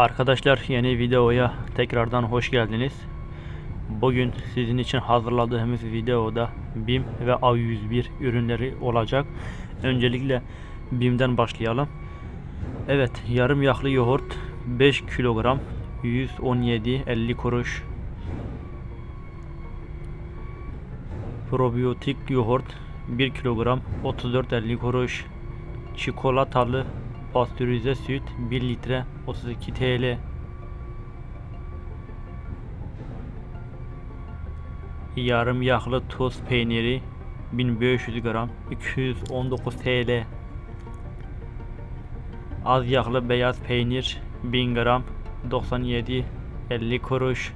Arkadaşlar yeni videoya tekrardan hoş geldiniz. Bugün sizin için hazırladığımız videoda BİM ve A101 ürünleri olacak. Öncelikle BİM'den başlayalım. Evet yarım yağlı yoğurt 5 kilogram 117.50 kuruş. Probiyotik yoğurt 1 kilogram 34.50 kuruş. Çikolatalı pastörize süt 1 litre 32 TL. Yarım yağlı toz peyniri 1500 gram 219 TL. Az yağlı beyaz peynir 1000 gram 97 50 kuruş.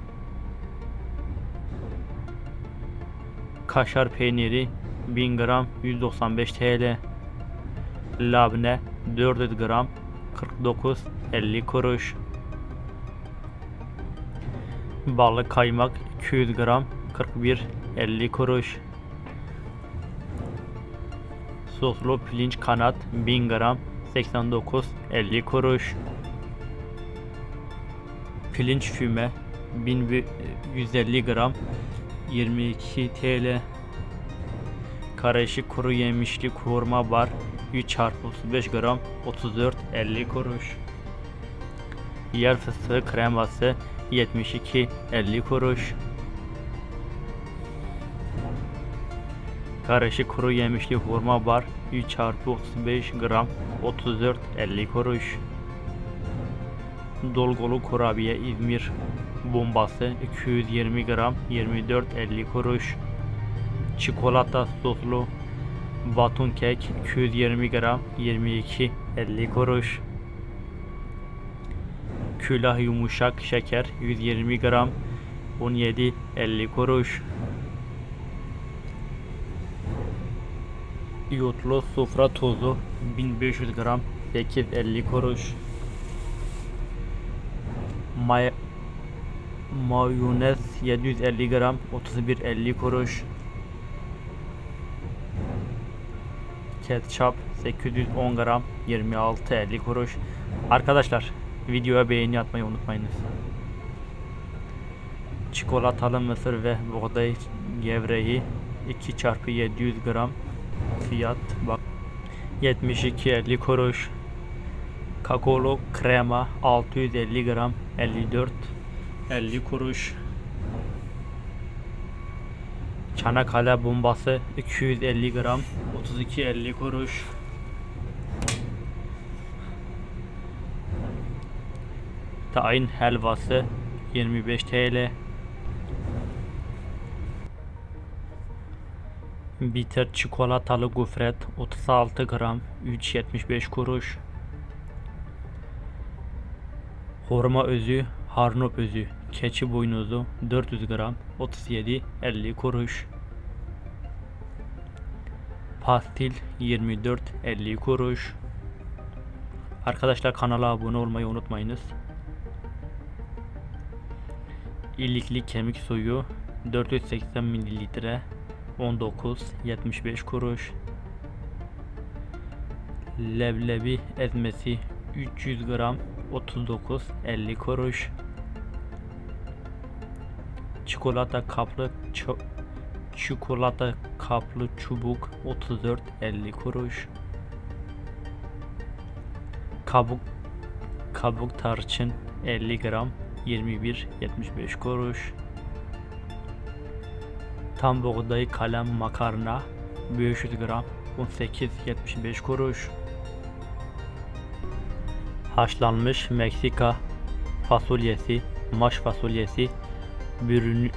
Kaşar peyniri 1000 gram 195 TL. Labne 400 gram 49 50 kuruş. Balık kaymak 200 gram 41 50 kuruş. Soslu pirinç kanat 1000 gram 89 50 kuruş. Pirinç füme 1150 gram 22 TL. Karışık kuru yemişli kurma bar 3 çarpı 35 gram 34 50 kuruş. Yer fıstığı kreması 72 50 kuruş. Karışık kuru yemişli hurma bar 3 çarpı 35 gram 34 50 kuruş. Dolgulu kurabiye İzmir bombası 220 gram 24 50 kuruş. Çikolata soslu Batun kek 220 gram 22 50 kuruş. Külah yumuşak şeker 120 gram 17 50 kuruş. Iyotlu sofra tozu 1500 gram 850 kuruş. Mayonez 750 gram 31.50 kuruş. Ketçap 810 gram 26.50 kuruş. Arkadaşlar videoya beğeni atmayı unutmayınız. Çikolatalı mısır ve buğday gevreği 2 çarpı 700 gram fiyat bak 72.50 kuruş. Kakaolu krema 650 gram 54 50 kuruş. Çanakkale bombası 250 gram 32.50 kuruş. Tayin helvası 25 TL. Bitter çikolatalı gofret 36 gram 3.75 kuruş. Hurma özü, harnop özü, keçi boynuzu 400 gram 37.50 kuruş. Pastil 24.50 kuruş. Arkadaşlar kanala abone olmayı unutmayınız. İlikli kemik suyu 480 mililitre 19.75 kuruş. Leblebi ezmesi 300 gram 39.50 kuruş. Çikolata kaplı çikolata kaplı çubuk 34.50 kuruş. Kabuk kabuk tarçın 50 gram 21.75 kuruş. Tam buğday kalem makarna 500 gram 18.75 kuruş. Haşlanmış Meksika fasulyesi, maş fasulyesi, bürün,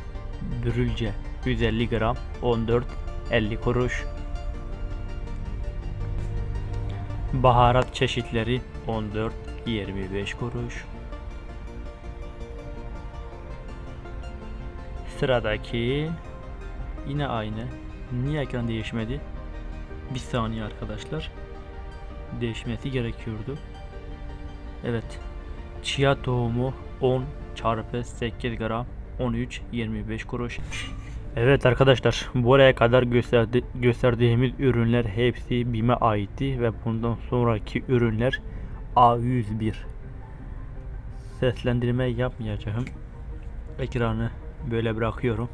bürülce 150 gram 14.50 kuruş. Baharat çeşitleri 14.25 kuruş. Sıradaki yine aynı. Niye ekran değişmedi? Bir saniye arkadaşlar. Değişmesi gerekiyordu. Evet. Chia tohumu 10 çarpı 8 gram 13 25 kuruş. Evet arkadaşlar buraya kadar gösterdi, gösterdiğimiz ürünler hepsi BİM'e aitti ve bundan sonraki ürünler A101 seslendirme yapmayacağım. Ekranı böyle bırakıyorum